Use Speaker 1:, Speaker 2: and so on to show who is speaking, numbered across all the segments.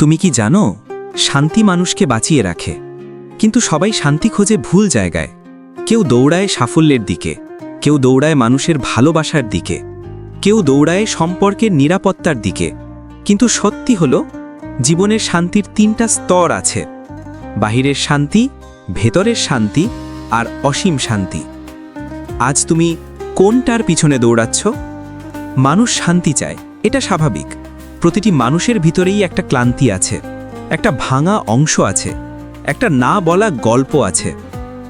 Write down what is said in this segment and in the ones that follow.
Speaker 1: তুমি কি জানো, শান্তি মানুষকে বাঁচিয়ে রাখে, কিন্তু সবাই শান্তি খোঁজে ভুল জায়গায়। কেউ দৌড়ায় সাফল্যের দিকে, কেউ দৌড়ায় মানুষের ভালোবাসার দিকে, কেউ দৌড়ায় সম্পর্কের নিরাপত্তার দিকে। কিন্তু সত্যি হলো, জীবনের শান্তির তিনটা স্তর আছে, বাহিরের শান্তি, ভেতরের শান্তি আর অসীম শান্তি। আজ তুমি কোনটার পিছনে দৌড়াচ্ছ? মানুষ শান্তি চায়, এটা স্বাভাবিক। প্রতিটি মানুষের ভিতরেই একটা ক্লান্তি আছে, একটা ভাঙা অংশ আছে, একটা না বলা গল্প আছে।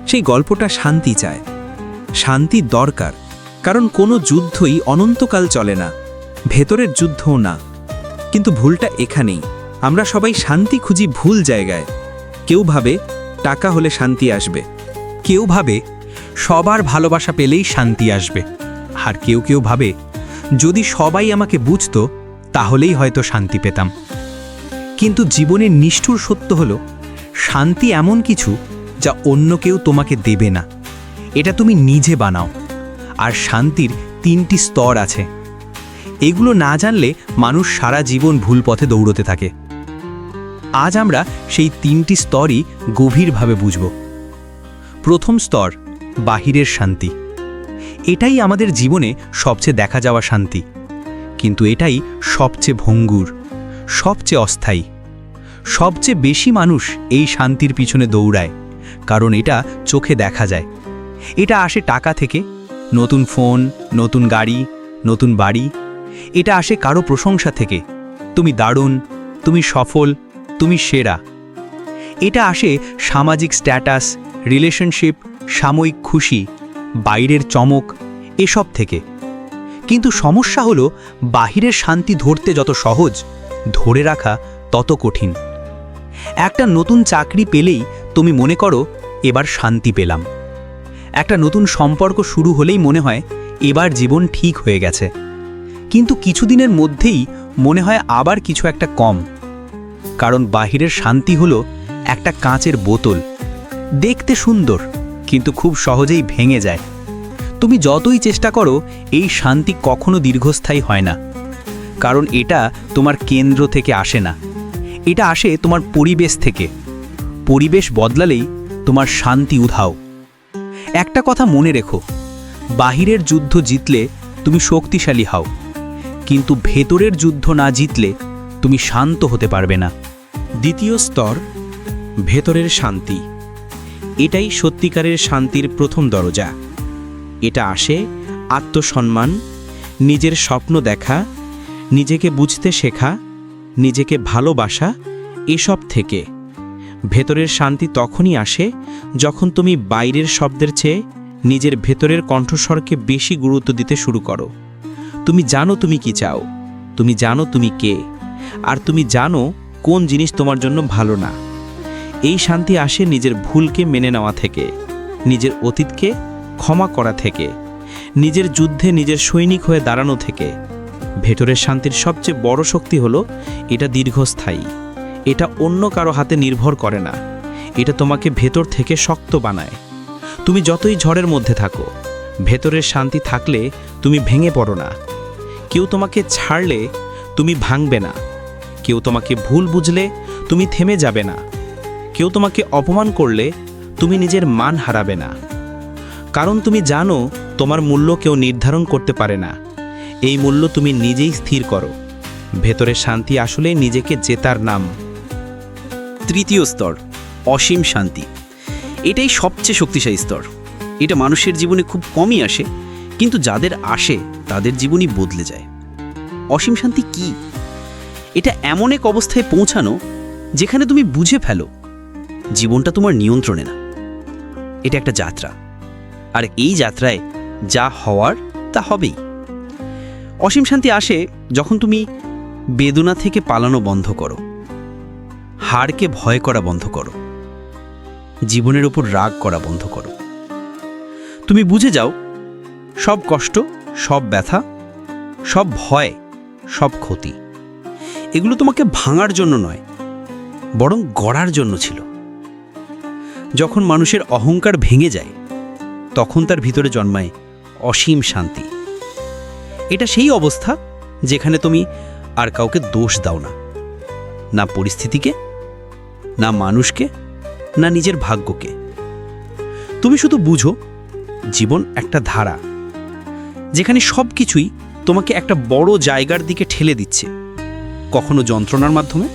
Speaker 1: সেই গল্পটা শান্তি চায়। শান্তি দরকার, কারণ কোনো যুদ্ধই অনন্তকাল চলে না, ভেতরের যুদ্ধও না। কিন্তু ভুলটা এখানেই, আমরা সবাই শান্তি খুঁজি ভুল জায়গায়। কেউ ভাবে টাকা হলে শান্তি আসবে,
Speaker 2: কেউ ভাবে সবার ভালোবাসা পেলেই শান্তি আসবে। আর কেউ কেউ ভাবে, যদি সবাই আমাকে বুঝতো তাহলেই হয়তো শান্তি পেতাম। কিন্তু জীবনের নিষ্ঠুর সত্য হল, শান্তি এমন কিছু যা অন্য কেউ তোমাকে দেবে না। এটা তুমি নিজে বানাও, আর শান্তির তিনটি স্তর আছে। এগুলো না জানলে মানুষ সারা জীবন ভুল পথে দৌড়তে থাকে। আজ আমরা সেই তিনটি স্তরই গভীরভাবে বুঝব। প্রথম স্তর, বাহিরের শান্তি। এটাই আমাদের জীবনে সবচেয়ে দেখা যাওয়া শান্তি। কিন্তু এটাই সবচেয়ে ভঙ্গুর, সবচেয়ে অস্থায়ী। সবচেয়ে বেশি মানুষ এই শান্তির পিছনে দৌড়ায়, কারণ এটা চোখে দেখা যায়। এটা আসে টাকা থেকে, নতুন ফোন, নতুন গাড়ি, নতুন বাড়ি। এটা আসে কারও প্রশংসা থেকে, তুমি দারুণ, তুমি সফল, তুমি সেরা। এটা আসে সামাজিক স্ট্যাটাস, রিলেশনশিপ, সাময়িক খুশি, বাইরের চমক, এসব থেকে। কিন্তু সমস্যা হলো, বাহিরের শান্তি ধরতে যত সহজ, ধরে রাখা তত কঠিন। একটা নতুন চাকরি পেলেই তুমি মনে করো, এবার শান্তি পেলাম। একটা নতুন সম্পর্ক শুরু হলেই মনে হয়, এবার জীবন ঠিক হয়ে গেছে। কিন্তু কিছুদিনের মধ্যেই মনে হয় আবার কিছু একটা কম। কারণ বাহিরের শান্তি হলো একটা কাঁচের বোতল। দেখতে সুন্দর, কিন্তু খুব সহজেই ভেঙে যায়। তুমি যতই চেষ্টা করো, এই শান্তি কখনো দীর্ঘস্থায়ী হয় না। কারণ এটা তোমার কেন্দ্র থেকে আসে না। এটা আসে তোমার পরিবেশ থেকে। পরিবেশ বদলালেই তোমার শান্তি উধাও। একটা কথা মনে রেখো, বাহিরের যুদ্ধ জিতলে তুমি শক্তিশালী হও, কিন্তু ভেতরের যুদ্ধ না জিতলে তুমি শান্ত হতে পারবে না।
Speaker 1: দ্বিতীয় স্তর, ভেতরের শান্তি। এটাই সত্যিকারের শান্তির প্রথম দরজা। এটা আসে আত্মসম্মান, নিজের স্বপ্ন দেখা, নিজেকে বুঝতে শেখা, নিজেকে ভালোবাসা এসব থেকে। ভেতরের শান্তি তখনই আসে যখন তুমি বাইরের শব্দের চেয়ে নিজের ভেতরের কণ্ঠস্বরকে বেশি গুরুত্ব দিতে শুরু করো। তুমি জানো তুমি কি চাও, তুমি জানো তুমি কে, আর তুমি জানো কোন জিনিস তোমার জন্য ভালো না। এই শান্তি আসে নিজের ভুলকে মেনে নেওয়া থেকে, নিজের অতীতকে ক্ষমা করা থেকে, নিজের যুদ্ধে নিজের সৈনিক হয়ে দাঁড়ানো থেকে, ভেতরের শান্তির সবচেয়ে বড় শক্তি হলো এটা দীর্ঘস্থায়ী। এটা অন্য কারও হাতে নির্ভর করে না। এটা তোমাকে ভেতর থেকে শক্ত বানায়। তুমি যতই ঝড়ের মধ্যে থাকো, ভেতরের শান্তি থাকলে তুমি ভেঙে পড়ো না। কেউ তোমাকে ছাড়লে তুমি ভাঙবে না। কেউ তোমাকে ভুল বুঝলে তুমি থেমে যাবে না। কেউ তোমাকে অপমান করলে তুমি নিজের মান হারাবে না। কারণ তুমি জানো, তোমার মূল্য কেউ নির্ধারণ করতে পারে না। এই মূল্য তুমি নিজেই স্থির করো। ভেতরের শান্তি আসলে নিজেকে জেতার নাম।
Speaker 3: তৃতীয় স্তর, অসীম শান্তি। এটাই সবচেয়ে শক্তিশালী স্তর। এটা মানুষের জীবনে খুব কমই আসে, কিন্তু যাদের আসে, তাদের জীবনই বদলে যায়। অসীম শান্তি কি? এটা এমন এক অবস্থায় পৌঁছানো, যেখানে তুমি বুঝে ফেলো, জীবনটা তোমার নিয়ন্ত্রণে না। এটা একটা যাত্রা। আর এই যাত্রায় যা হওয়ার তা হবেই। অসীম শান্তি আসে যখন তুমি বেদনা থেকে পালানো বন্ধ করো। হারকে ভয় করা বন্ধ করো। জীবনের উপর রাগ করা বন্ধ করো। তুমি বুঝে যাও, সব কষ্ট, সব ব্যথা, সব ভয়, সব ক্ষতি, এগুলো তোমাকে ভাঙার জন্য নয়, বরং গড়ার জন্য ছিল। যখন মানুষের অহংকার ভেঙে যায় তখন তার ভিতরে জন্মায় অসীম শান্তি। এটা সেই অবস্থা যেখানে তুমি আর কাউকে দোষ দাও না। না পরিস্থিতিকে, না মানুষকে, না নিজের ভাগ্যকে। তুমি শুধু বুঝো, জীবন একটা ধারা, যেখানে সব কিছুই তোমাকে একটা বড় জায়গার দিকে ঠেলে দিচ্ছে। কখনো যন্ত্রণার মাধ্যমে,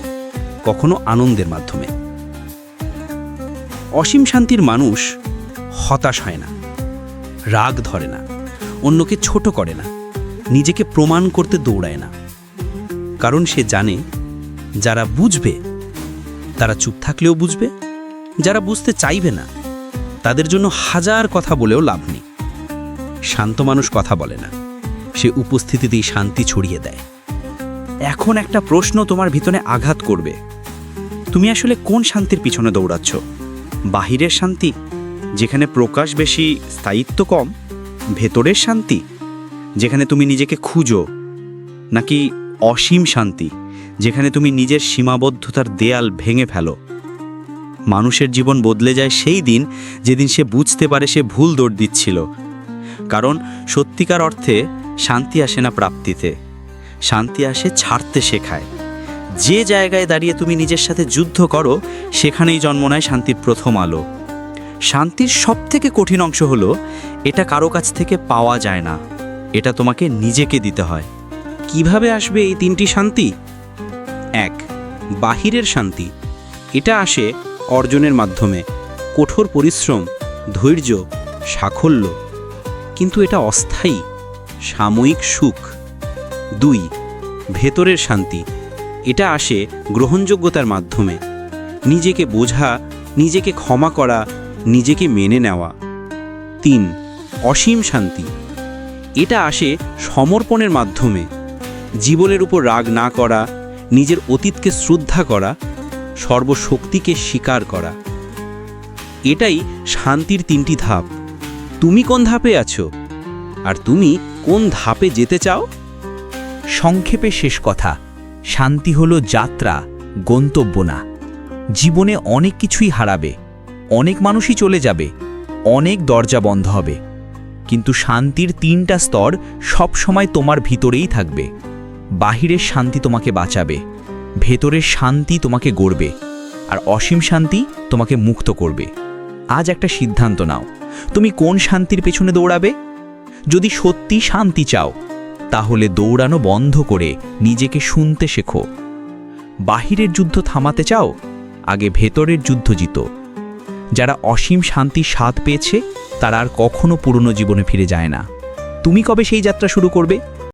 Speaker 3: কখনো আনন্দের মাধ্যমে। অসীম শান্তির মানুষ হতাশ হয় না। রাগ ধরে না, অন্যকে ছোট করে না, নিজেকে প্রমাণ করতে দৌড়ায় না। কারণ সে জানে, যারা বুঝবে, তারা চুপ থাকলেও বুঝবে, যারা বুঝতে চাইবে না, তাদের জন্য হাজার কথা বলেও লাভ নেই। শান্ত মানুষ কথা বলে না, সে উপস্থিতিতেই শান্তি ছড়িয়ে দেয়। এখন একটা প্রশ্ন তোমার ভিতরে আঘাত করবে। তুমি আসলে কোন শান্তির পিছনে দৌড়াচ্ছ? বাহিরের শান্তি যেখানে প্রকাশ বেশি স্থায়িত্ব কম, ভেতরের শান্তি, যেখানে তুমি নিজেকে খুঁজো, নাকি অসীম শান্তি, যেখানে তুমি নিজের সীমাবদ্ধতার দেয়াল ভেঙে ফেলো। মানুষের জীবন বদলে যায় সেই দিন যেদিন সে বুঝতে পারে সে ভুল দৌড় দিচ্ছিল। কারণ সত্যিকার অর্থে শান্তি আসে না প্রাপ্তিতে, শান্তি আসে ছাড়তে শেখায়। যে জায়গায় দাঁড়িয়ে তুমি নিজের সাথে যুদ্ধ করো, সেখানেই জন্ম নেয় শান্তির প্রথম আলো। শান্তির সবথেকে কঠিন অংশ হলো, এটা কারও কাছ থেকে পাওয়া যায় না। এটা তোমাকে নিজেকে দিতে হয়। কীভাবে আসবে এই তিনটি শান্তি? এক, বাহিরের শান্তি। এটা আসে অর্জনের মাধ্যমে। কঠোর পরিশ্রম, ধৈর্য সাফল্য কিন্তু এটা অস্থায়ী, সাময়িক সুখ। দুই, ভেতরের শান্তি। এটা আসে গ্রহণযোগ্যতার মাধ্যমে। নিজেকে বোঝা, নিজেকে ক্ষমা করা নিজেকে মেনে নেওয়া। তিন, অসীম শান্তি। এটা আসে সমর্পণের মাধ্যমে। জীবনের উপর রাগ না করা, নিজের অতীতকে শ্রদ্ধা করা, সর্বশক্তিকে স্বীকার করা। এটাই শান্তির তিনটি ধাপ। তুমি কোন ধাপে আছো? আর তুমি কোন ধাপে যেতে চাও?
Speaker 2: সংক্ষেপে শেষ কথা। শান্তি হলো যাত্রা, গন্তব্য না। জীবনে অনেক কিছুই হারাবে। অনেক মানুষই চলে যাবে, অনেক দরজা বন্ধ হবে। কিন্তু শান্তির তিনটা স্তর সব সময় তোমার ভিতরেই থাকবে। বাহিরের শান্তি তোমাকে বাঁচাবে, ভেতরের শান্তি তোমাকে গড়বে, আর অসীম শান্তি তোমাকে মুক্ত করবে। আজ একটা সিদ্ধান্ত নাও, তুমি কোন শান্তির পেছনে দৌড়াবে? যদি সত্যি শান্তি চাও, তাহলে দৌড়ানো বন্ধ করে নিজেকে শুনতে শেখো। বাহিরের যুদ্ধ থামাতে চাও, আগে ভেতরের যুদ্ধ জিত। যারা অসীম শান্তির স্বাদ পেয়েছে, তারা আর কখনো পুরনো জীবনে ফিরে যায় না। তুমি কবে সেই যাত্রা শুরু করবে?